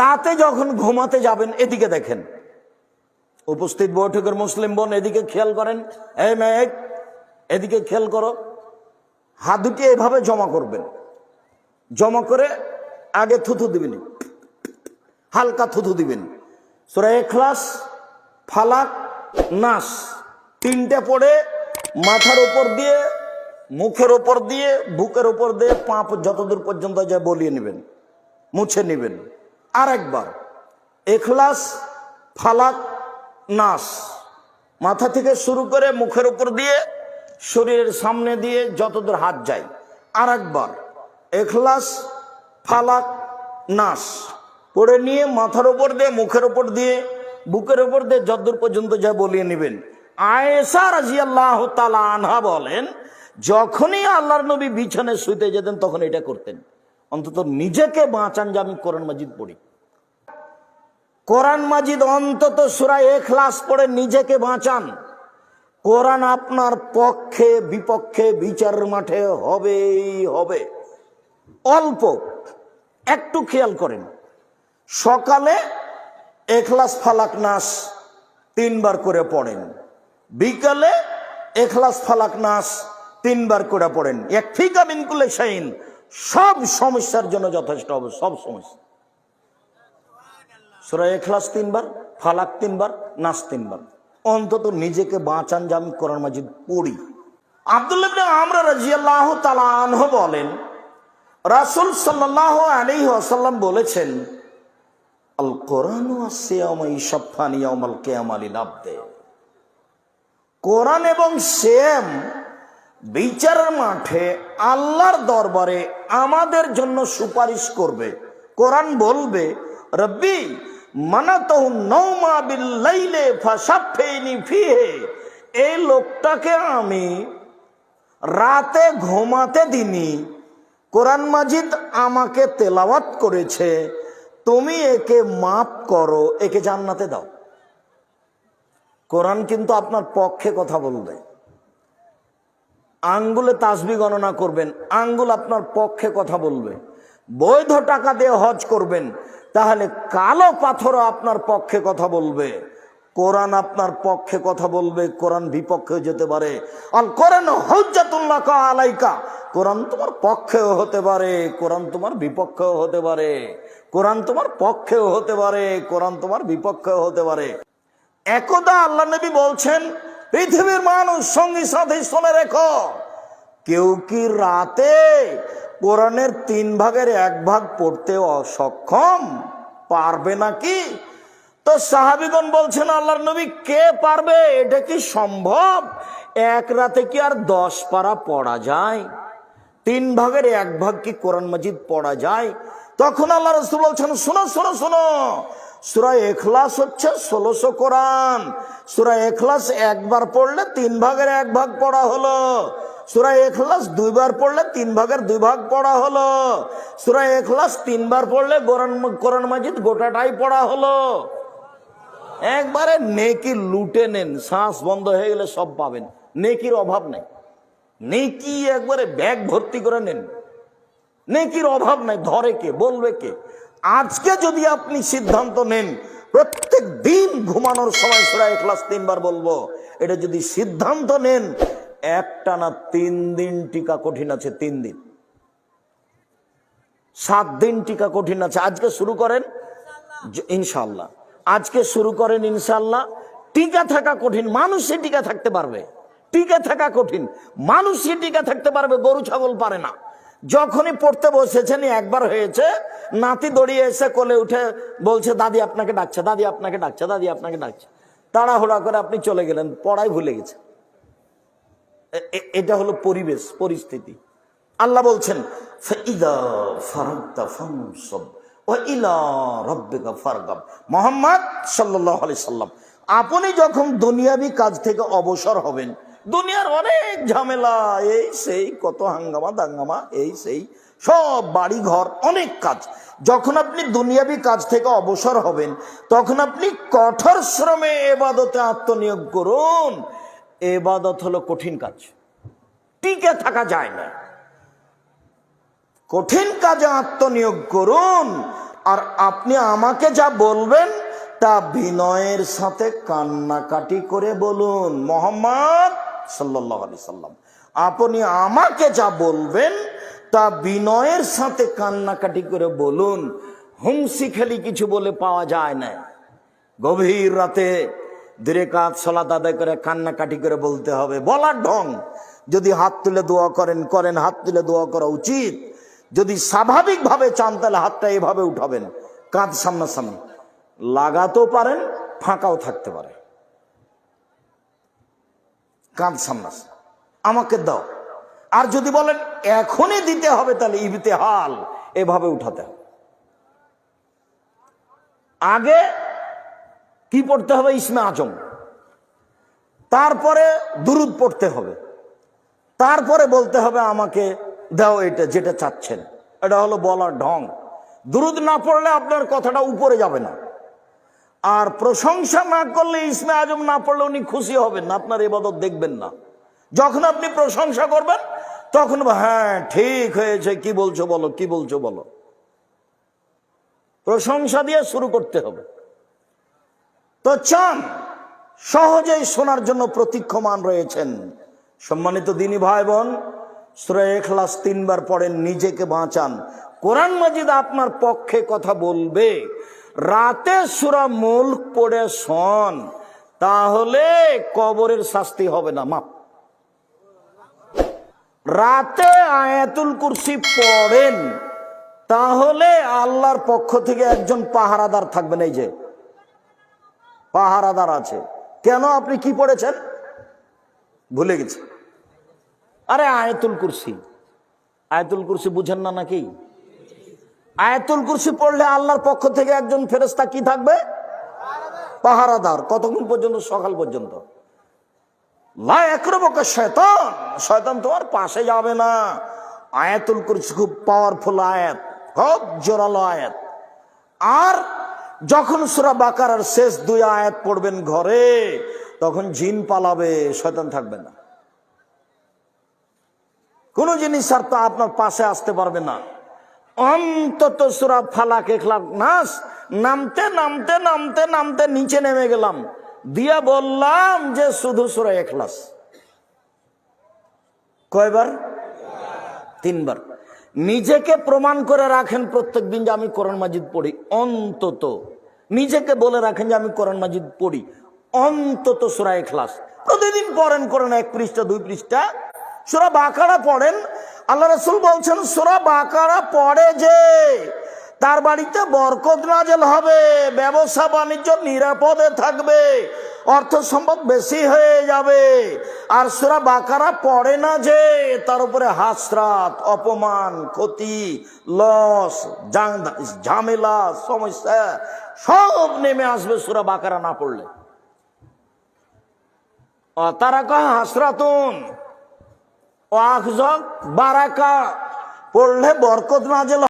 রাতে যখন ঘুমাতে যাবেন, এদিকে দেখেন। উপস্থিত বৈঠকের মুসলিম বোন এদিকে খেয়াল করেন। এই মেঘ এদিকে খেয়াল করো। হাত দুটি এভাবে জমা করবেন। জমা করে আগে থুথু দিবেন। হালকা থুথু দিবেন। সুরা এখলাস ফালাক, নাস, তিনটে পড়ে মাথার উপর দিয়ে, মুখের উপর দিয়ে, বুকের উপর দিয়ে পাঁপ যতদূর পর্যন্ত যায় বলিয়ে নেবেন, মুছে নেবেন। আর একবার এখলাস, ফালাক, নাস। মাথা থেকে শুরু করে মুখের উপর দিয়ে, শরীরের সামনে দিয়ে যতদূর হাত যায়। আর একবার এখলাস, ফালাক, নাস। পড়ে নিয়ে মাথার উপর দিয়ে, মুখের উপর দিয়ে, বুকের উপর দিয়ে যতদূর পর্যন্ত যা বলিয়ে নেবেন। আয়েসা রাজিয়াল্লাহ তালা আনহা বলেন, যখনই আল্লাহর নবী বিছানে শুইতে যেতেন, তখন এটা করতেন। অন্তত নিজেকে বাঁচান যে আমি কোরআন মাজিদ পড়ি। কোরআন মাজিদ অন্তত সুরায় এখলাস পড়ে নিজেকে বাঁচান। কোরআন আপনার পক্ষে, বিপক্ষে, বিচার মাঠে হবেই হবে। অল্প, একটু খেয়াল করেন। সকালে এখলাস ফালাক নাস তিনবার করে পড়েন। বিকালে এখলাস ফালাক নাস তিনবার করে পড়েন। এক ফিকা বিনকুলে শাইন সব সমস্যার জন্য যথেষ্ট হবে, সব সমস্যা। সুরা এখলাস তিনবার, ফালাক তিনবার, নাস তিনবার। অন্তত নিজেকে বাঁচান যে আমি কোরআন মাজিদ পড়ি। আব্দুল্লাহ আমরা রাজিয়াল্লাহ তাআলা আনহু বলেন, রাসূল সাল্লাল্লাহু আলাইহি ওয়াসাল্লাম বলেছেন, আল কোরআন কোরআন এবং সেম বিচারের মাঠে আল্লাহর দরবারে আমাদের জন্য সুপারিশ করবে। কোরআন বলবে, রব্বি এই লোকটাকে আমি রাতে ঘুমাতে দিনি। কোরআন মাজিদ আমাকে তেলাওয়াত করেছে, তুমি একে মাফ করো, একে জান্নাতে দাও। কোরআন কিন্তু আপনার পক্ষে কথা বলবে। আঙ্গুলে তাসবি গণনা করবেন, আঙ্গুল আপনার পক্ষে কথা বলবে। বৈধ টাকা দিয়ে হজ করবেন, তাহলে কালো পাথরও আপনার পক্ষে কথা বলবে। কোরআন আপনার পক্ষে কথা বলবে, কোরআন বিপক্ষে যেতে পারে। আর কোরআন হজ্জাতুল্লাহ আলাইকা। কোরআন তোমার পক্ষেও হতে পারে, কোরআন তোমার বিপক্ষেও হতে পারে। কোরআন তোমার পক্ষেও হতে পারে, কোরআন তোমার বিপক্ষেও হতে পারে। একদা আল্লাহ নবী বলছেন পৃথিবীর মানুষ সঙ্গী সাথে শুনে রেখো। কেউ কি রাতে কোরআনের তিন ভাগের এক ভাগ পড়তে অসক্ষম? পারবে নাকি? তো সাহাবিগণ বলছেন, আল্লাহর নবী কে পারবে? এটা কি সম্ভব? এক রাতে কি আর দশ পারা পড়া যায়? তিন ভাগের এক ভাগ কি কোরআন মাজিদ পড়া যায়? তখন আল্লাহ রসুল বলছেন, শোনো শোনো শোনো। সুরা এখলাস হচ্ছে ষোলোশো কোরআন। সুরা এখলাস একবার পড়লে তিন ভাগের এক ভাগ পড়া হলো। সুরা এখলাস দুইবার পড়লে তিন ভাগের দুই ভাগ পড়া হলো। সুরা এখলাস তিনবার পড়লে কোরআন মাজিদ গোটাটাই পড়া হলো। একবারে নেকি লুটে নেন, শ্বাস বন্ধ হয়ে গেলে সব পাবেন। নেকির অভাব নাই। নেকি একবারে ব্যাগ ভর্তি করে নেন। নেকির অভাব নাই, ধরে কে, বলবে কে? আজকে যদি আপনি সিদ্ধান্ত নেন, প্রত্যেক দিন ঘুমানোর সময় সুরা এখলাস তিনবার বলব। এটা যদি সিদ্ধান্ত নেন, একটা না তিন দিন টিকা কঠিন আছে, তিন দিন। সাত দিন টিকা কঠিন আছে। আজকে শুরু করেন? ইনশাল্লাহ আজকে শুরু করেন ইনশাল্লাহ টিকা থাকা কঠিন। মানুষই টিকা থাকতে পারবে। টিকা থাকা কঠিন। মানুষই টিকা থাকতে পারবে। গরু, ছাগল পারে না। যখনই পড়তে বসেছেন একবার হয়েছে, নাতি দড়িয়ে এসে কোলে উঠে বলছে, দাদি আপনাকে ডাকছে, দাদি আপনাকে ডাকছে, দাদি আপনাকে ডাকছে। তাড়াহুড়া করে আপনি চলে গেলেন পড়াই ভুলে গেছে এটা হলো পরিবেশ, পরিস্থিতি। আল্লাহ বলছেন, "ফাইদা ফারাগতা ফানসব ওয়া ইলা রাব্বিকা ফারগাব। মোহাম্মদ সাল্লাম, আপনি যখন দুনিয়াবি কাজ থেকে অবসর হবেন দুনিয়ার অনেক ঝামেলা, এই সেই কত হাঙ্গামা দাঙ্গামা, এই সেই সব বাড়ি ঘর অনেক কাজ। যখন আপনি দুনিয়াবি কাজ থেকে অবসর হবেন, তখন আপনি কঠোর শ্রমে এবাদতে আত্মনিয়োগ করুন। এবাদত হলো কঠিন কাজ। টিকে থাকা যায় না। কঠিন কাজে আত্মনিয়োগ করুন। আর আপনি আমাকে যা বলবেন, তা বিনয়ের সাথে কান্নাকাটি করে বলুন। মোহাম্মদ সাল্লাম। আপনি আমাকে যা বলবেন তা বিনয়ের সাথে কান্নাকাটি করে বলুন, হুমসি খেলি কিছু বলে পাওয়া যায় না। গভীর রাতে দূরে কাজ সলাত আদায় করে কান্নাকাটি করে বলতে হবে, বলার ঢং, যদি হাত তুলে দোয়া করেন করেন, হাত তুলে দোয়া করা উচিত। যদি স্বাভাবিকভাবে চান, তাহলে হাতটা এভাবে উঠাবেন, কাঁধ সামনাসামনি। লাগাতেও পারেন, ফাঁকাও থাকতে পারে। কাঁধ সামনাসামনি আমাকে দাও। আর যদি বলেন, এখনই দিতে হবে তাহলে ইবিতে হাল এভাবে উঠাতে হবে। আগে কি পড়তে হবে? ইসমে আজম। তারপরে দুরুদ পড়তে হবে। তারপরে বলতে হবে আমাকে, দাও এটা যেটা চাচ্ছেন। এটা হলো বলার ঢং। দুরুদ না পড়লে আপনার কথাটা উপরে যাবে না। আর প্রশংসা না করলে ইসমে আজম না পড়লে উনি খুশি হবেন না, আপনার এবাদত দেখবেন না। যখন আপনি প্রশংসা করবেন, তখন হ্যাঁ ঠিক হয়েছে, কি বলছো বলো, কি বলছো বলো। প্রশংসা দিয়ে শুরু করতে হবে। তো চান, সহজেই শোনার জন্য প্রতীক্ষমান রয়েছেন সম্মানিত দিনী ভাই বোন সুরা এখলাস তিনবার পড়েন, নিজেকে বাঁচান। কোরআন মাজিদ আপনার পক্ষে কথা বলবে। রাতে সুরা মুল্ক পড়ে শোন, তাহলে কবরের শাস্তি হবে না মাপ রাতে আয়াতুল কুরসি পড়েন, তাহলে আল্লাহর পক্ষ থেকে একজন পাহারাদার থাকবেন, এই যে। পাহারাদার আছে। কেন আপনি কি পড়েছেন? ভুলে গেছি। আরে আয়াতুল কুরসি। আয়াতুল কুরসি বুঝেন না নাকি? আয়াতুল কুরসি পড়লে আল্লাহর পক্ষ থেকে একজন ফেরেস্তা কি থাকবে? পাহারাদার। কতক্ষণ পর্যন্ত? সকাল পর্যন্ত। শয়তান। শয়তান তোমার পাশে যাবে না। আয়াতুল কুরসি খুব পাওয়ারফুল আয়াত। খুব জোরালো আয়াত। আর যখন সুরা বাকারার শেষ দুই আয়াত পড়বেন ঘরে, তখন জিন পালাবে, শয়তান থাকবে না। কোন জিনিস আর তা আপনার পাশে আসতে পারবে না। অন্তত সুরা ফালাক এখলাক। নাস, নামতে নামতে নামতে নামতে নিচে নেমে গেলাম। দিয়া বললাম যে শুধু সুরা এখলাস। কয়বার? তিনবার। নিজেকে প্রমাণ করে রাখেন প্রত্যেক দিন যে আমি কোরআন মাজিদ পড়ি। অন্তত। নিজেকে বলে রাখেন যে আমি কোরআন মাজিদ পড়ি। অন্তত সুরা এখলাস। প্রতিদিন পড়েন করেন এক পৃষ্ঠা, দুই পৃষ্ঠা। সুরা বাকারা পড়েন। আল্লাহ রসুল বলছেন, সুরা বাকারা পড়ে যে তার বাড়িতে বরকত নাজেল হবে, ব্যবসা বাণিজ্য নিরাপদে থাকবে, অর্থ সম্পদ বেশি হয়ে যাবে। আর সুরা বাকারা পড়ে না যে তার উপরে হাসরাত, অপমান, ক্ষতি, লস ঝামেলা, সমস্যা সব নেমে আসবে সুরা বাকারা না পড়লে। তারা কয় হাসরাতুন। বারাকা। পড়লে বরকত নাজেল